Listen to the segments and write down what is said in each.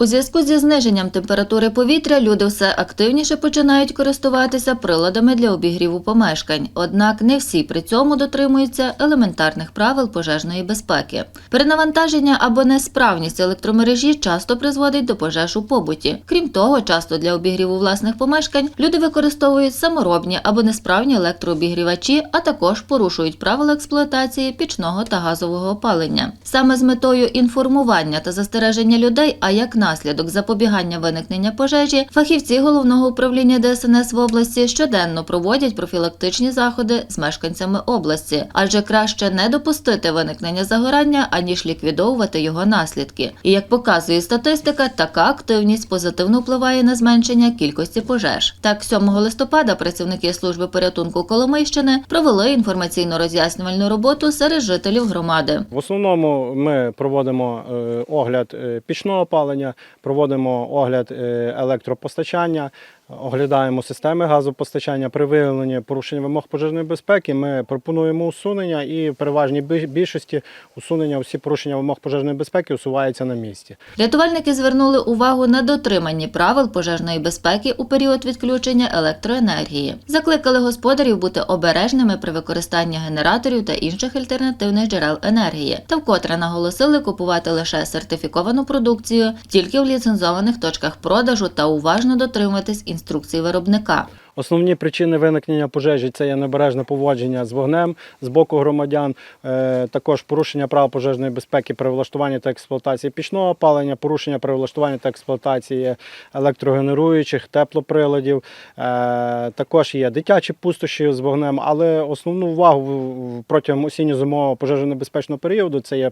У зв'язку зі зниженням температури повітря люди все активніше починають користуватися приладами для обігріву помешкань. Однак не всі при цьому дотримуються елементарних правил пожежної безпеки. Перенавантаження або несправність електромережі часто призводить до пожеж у побуті. Крім того, часто для обігріву власних помешкань люди використовують саморобні або несправні електрообігрівачі, а також порушують правила експлуатації пічного та газового опалення. Саме з метою інформування та застереження людей, а як наслідок запобігання виникнення пожежі, фахівці головного управління ДСНС в області щоденно проводять профілактичні заходи з мешканцями області, адже краще не допустити виникнення загорання, аніж ліквідовувати його наслідки. І як показує статистика, така активність позитивно впливає на зменшення кількості пожеж. Так, 7 листопада працівники служби порятунку Коломийщини провели інформаційно-роз'яснювальну роботу серед жителів громади. В основному ми проводимо е, огляд е, пічного опалення, проводимо огляд е, електропостачання, оглядаємо системи газопостачання. При виявленні порушення вимог пожежної безпеки ми пропонуємо усунення і в переважній більшості усунення усі порушення вимог пожежної безпеки усуваються на місці. Рятувальники звернули увагу на дотриманні правил пожежної безпеки у період відключення електроенергії. Закликали господарів бути обережними при використанні генераторів та інших альтернативних джерел енергії, та вкотре наголосили купувати лише сертифіковану продукцію тільки в ліцензованих точках продажу та уважно дотримуватись інструкцій виробника. Основні причини виникнення пожежі це є небережне поводження з вогнем з боку громадян, е, також порушення прав пожежної безпеки при влаштуванні та експлуатації пічного опалення, порушення при влаштуванні та експлуатації електрогенеруючих теплоприладів. Е, Також є дитячі пустощі з вогнем, але основну увагу протягом осінньо-зимового пожежонебезпечного періоду це є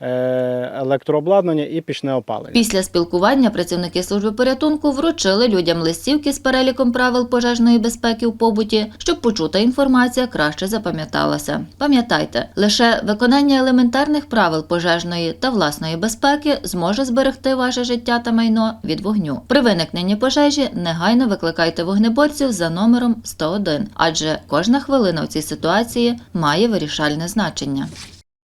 е, електрообладнання і пічне опалення. Після спілкування працівники служби порятунку вручили людям листівки з переліком правил пожежної безпеки у побуті, щоб почута інформація краще запам'яталася. Пам'ятайте, лише виконання елементарних правил пожежної та власної безпеки зможе зберегти ваше життя та майно від вогню. При виникненні пожежі негайно викликайте вогнеборців за номером 101, адже кожна хвилина в цій ситуації має вирішальне значення.